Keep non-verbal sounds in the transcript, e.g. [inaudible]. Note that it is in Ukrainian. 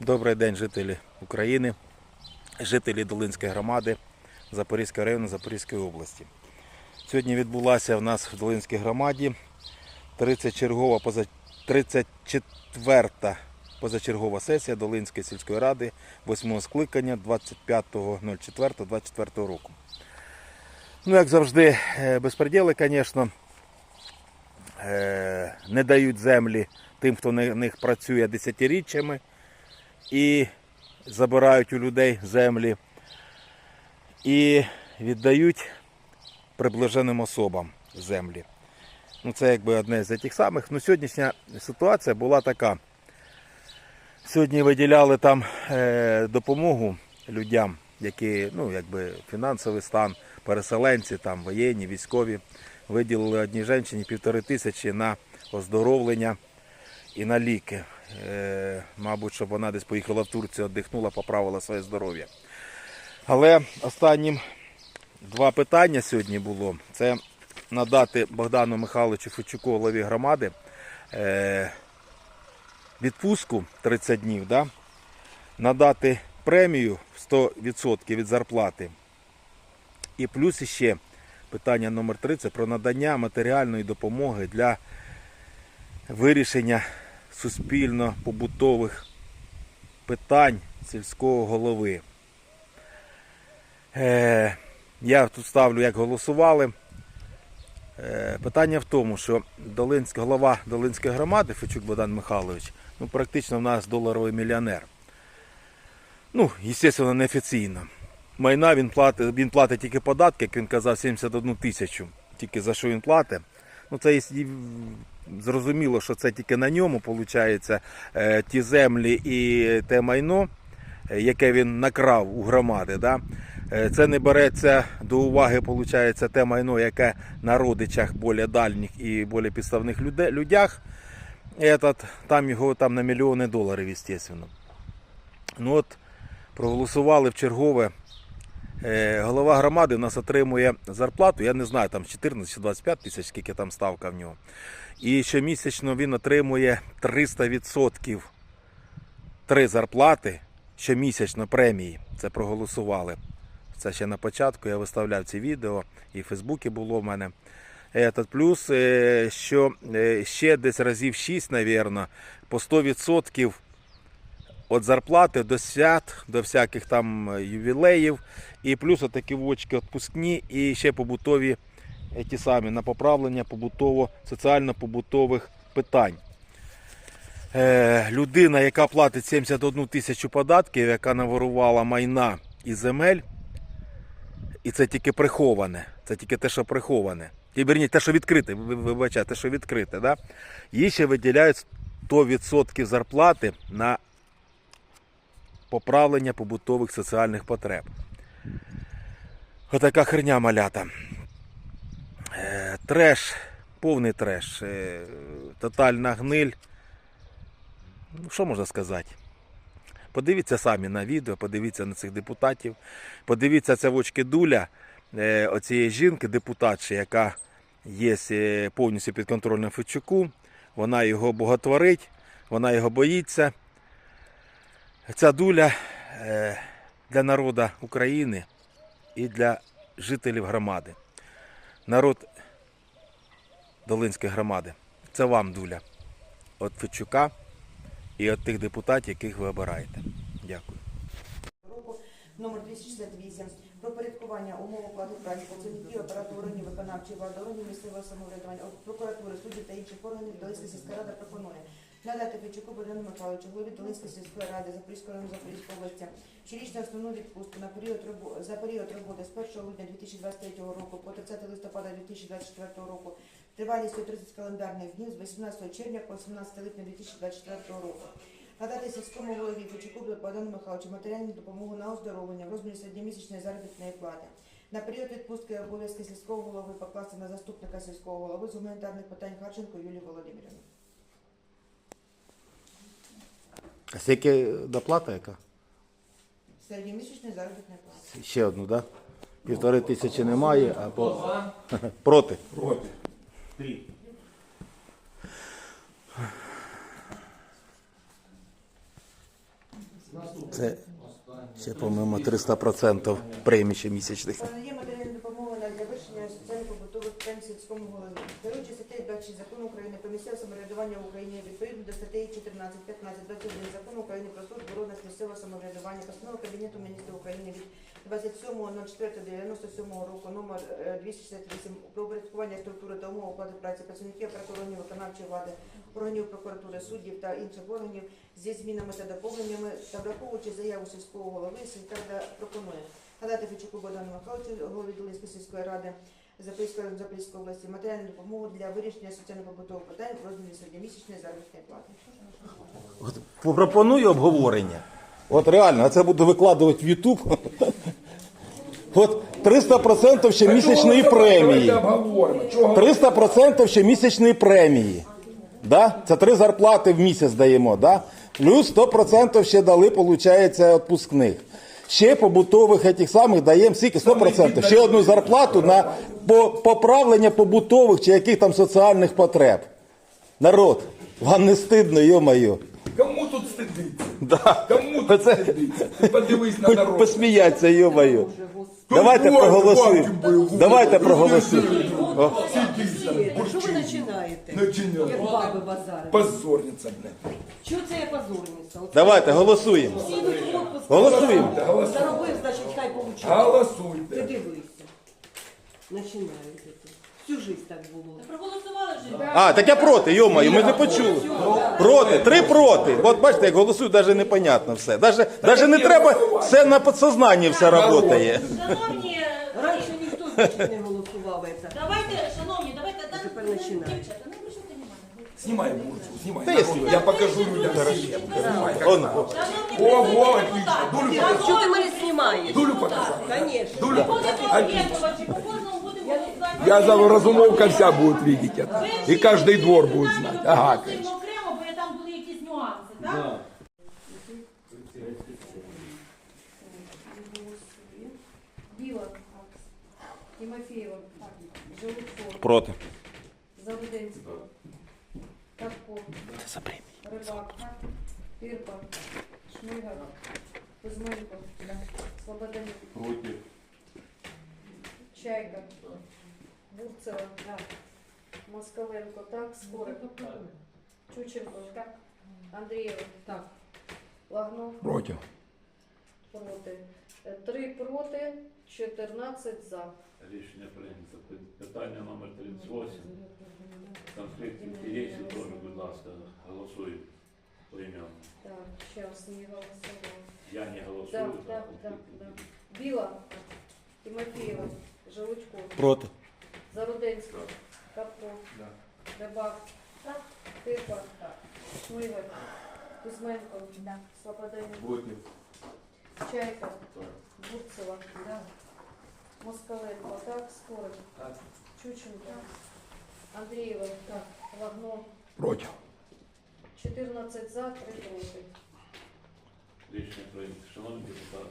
Добрий день, жителі України, жителі Долинської громади Запорізького району Запорізької області. Сьогодні відбулася в нас в Долинській громаді 30 чергова поза 34-та позачергова сесія Долинської сільської ради 8 скликання 25.04.24 року. Ну, як завжди, е, безпреділи, звісно, е, не дають землі тим, хто на них працює десятиріччями і забирають у людей землі і віддають приближеним особам землі. Ну, це якби одне з тих самих. Ну, сьогоднішня ситуація була така. Сьогодні виділяли там е, допомогу людям, які, ну, якби фінансовий стан, переселенці, там, воєнні, військові. Виділили одній жінці півтори тисячі на оздоровлення і на ліки. Е, мабуть, щоб вона десь поїхала в Турцію, віддихнула, поправила своє здоров'я. Але останнім два питання сьогодні було. Це надати Богдану Михайловичу Фечуку, голові громади, е, відпустку 30 днів, да? надати премію 100% від зарплати. І плюс іще питання номер 3 це про надання матеріальної допомоги для вирішення суспільно-побутових питань сільського голови. Е, я тут ставлю, як голосували. Е, питання в тому, що Долинська, голова Долинської громади Фечук Богдан Михайлович, ну, практично в нас доларовий мільйонер. Ну, звісно, неофіційно. Майна він платить, він платить тільки податки, як він казав, 71 тисячу. Тільки за що він платить. Ну, це зрозуміло, що це тільки на ньому виходить ті землі і те майно, е, яке він накрав у громади. Да? Е, Це не береться до уваги, виходить, те майно, яке на родичах більш дальніх і більш підставних людях. Этот, там його там на мільйони доларів, звісно. Ну от проголосували в чергове. Е, Голова громади у нас отримує зарплату, я не знаю, там 14 чи 25 тисяч, скільки там ставка в нього. І щомісячно він отримує 300% три зарплати щомісячно премії. Це проголосували. Це ще на початку я виставляв ці відео, і в Фейсбуці було в мене. Этот плюс, е, що е, ще десь разів 6, мабуть, по 100% від зарплати до свят, до всяких там е, ювілеїв, і плюс отакі вочки відпускні, і ще побутові е, ті самі на поправлення побутово, соціально-побутових питань. Е, людина, яка платить 71 тисячу податків, яка наворувала майна і земель, і це тільки приховане, це тільки те, що приховане. І, верні, те, що відкрите, ви- вибачайте, те, що відкрите, да? їй ще виділяють 100% зарплати на поправлення побутових соціальних потреб. Отака херня малята. Е, Треш, повний треш, е, тотальна гниль. Ну, що можна сказати? Подивіться самі на відео, подивіться на цих депутатів, подивіться це в очки дуля е, оцієї жінки, депутатші, яка є повністю під контролем Федчуку. Вона його боготворить, вона його боїться. Ця дуля е, для народу України і для жителів громади. Народ Долинської громади. Це вам дуля. От Федчука і від тих депутатів, яких ви обираєте. Дякую. номер 268 про порядкування умов оплати праці працівників апарату органів виконавчої влади, органів місцевого самоврядування, прокуратури, суддів та інших органів Долинська сільська рада пропонує надати Федчуку Богдану Михайловичу, голові Долинської сільської ради Запорізького району Запорізької області щорічну основну відпустку на період за період роботи з 1 грудня 2023 року по 30 листопада 2024 року тривалістю 30 календарних днів з 18 червня по 17 липня 2024 року. Надати сільському голові Фечуку Богдану Михайловичу матеріальну допомогу на оздоровлення в розмірі середньомісячної заробітної плати. На період відпустки обов'язки сільського голови покласти на заступника сільського голови з гуманітарних питань Харченко Юлію Володимирівну. А скільки доплата яка? Середньомісячної заробітної плати. Ще одну, так? Да? Півтори тисячі немає, а по... [laughs] проти. Проти. Три. Це ще, по-моєму, 300% премій щомісячних. Надає матеріальну допомогу на для вирішення соціально-побутових питань сільському голові. Керуючи статтею 26 закону України про місцеве самоврядування в Україні відповідно до статей 14, 15, 21 закону України про службу розвитку місцевого самоврядування, постанова Кабінету міністрів України від 27.04.97 року номер е, 268 про упорядкування структури та умов оплати праці працівників прокурорів виконавчої влади, органів прокуратури, суддів та інших органів зі змінами та доповненнями та враховуючи заяву сільського голови, сільрада пропонує надати Фічуку Богдану Михайловичу, голові Долинської сільської ради Запорізької Запорізької області матеріальну допомогу для вирішення соціально-побутових питань в розмірі середньомісячної заробітної плати. От пропоную обговорення. От реально, а це буду викладувати в YouTube. От 300% щомісячної премії. Давайте обговоримо. Чого 300% щомісячної премії. Да? Це три зарплати в місяць даємо. Да? Плюс 100% ще дали, виходить, відпускних. Ще побутових этих самих даємо скільки? 100%. Ще одну зарплату на поправлення побутових чи яких там соціальних потреб. Народ, вам не стидно, йо-моє. Кому тут стидиться? Да. Кому тут Оце- стидиться? Ти подивись на Хоч народ. посміяться, йо-моє. Давайте проголосуємо. Давайте проголосуємо. Що ви починаєте? Як баби базари. Позорниця, блядь. Що це я позорниця? Давайте голосуємо. Всі йдуть в отпуск. Голосуємо. Заробив, значить, хай получає. Ти Голосуйте. дивися. Починають. це. Всю жизнь так було. Проголосували вже. А, так я проти, йомаю, ми не почули. Проти, три проти. От бачите, як голосують, навіть непонятно все. Даже, даже не треба, все на підсознанні все працює. Шановні, Раніше ніхто значить, не голосував це. давайте, давайте там Тепер починай. дівчата, ну ви що понімаєте? Знімай бурцу, знімай. Та народ. якщо- Я покажу людям Дорошенко. Знімай. як Он, надо. Шановні О, присутні во, отлично. депутати, Дулю шановні Що ти мене знімаєш? Дулю показав. Звісно. Дулю Будемо показав. Отлично. об'єднувати, по кожному будемо голосувати. Я за разумовка вся будет видеть это. И каждый двор будет знать. Ага, конечно. Голосуємо окремо, бо там були якісь нюанси, так? Біла, Тимофєєва, Желудко, Проти. Тавко, Рибак, Пірпа, Шмига, Кузьменко, Слободенюк, Чайка, Бурцева, Москаленко, так, Скорик, Чученко, так, Андрієва, так, Лагно, Против. проти. Е, Три проти, 14 за. Рішення прийнято. Питання номер 38. Конфлікт інтересів теж, будь ласка, голосуємо поіменно. Так, зараз не голосував. Я не голосую Так, так, так, так. інтересів. Біла, Тимофєєва, Желудько, Проти. Заруденська, Капко, Рибак, Типа, Шмига, Кузьменко, Слободенюк, Чайка, Бурцева, Москаленко, так, Скорик, Чученко, Андрієва, Лагно, Против. 14 за, 3 проти. Рішення прийнято. Шановні депутати,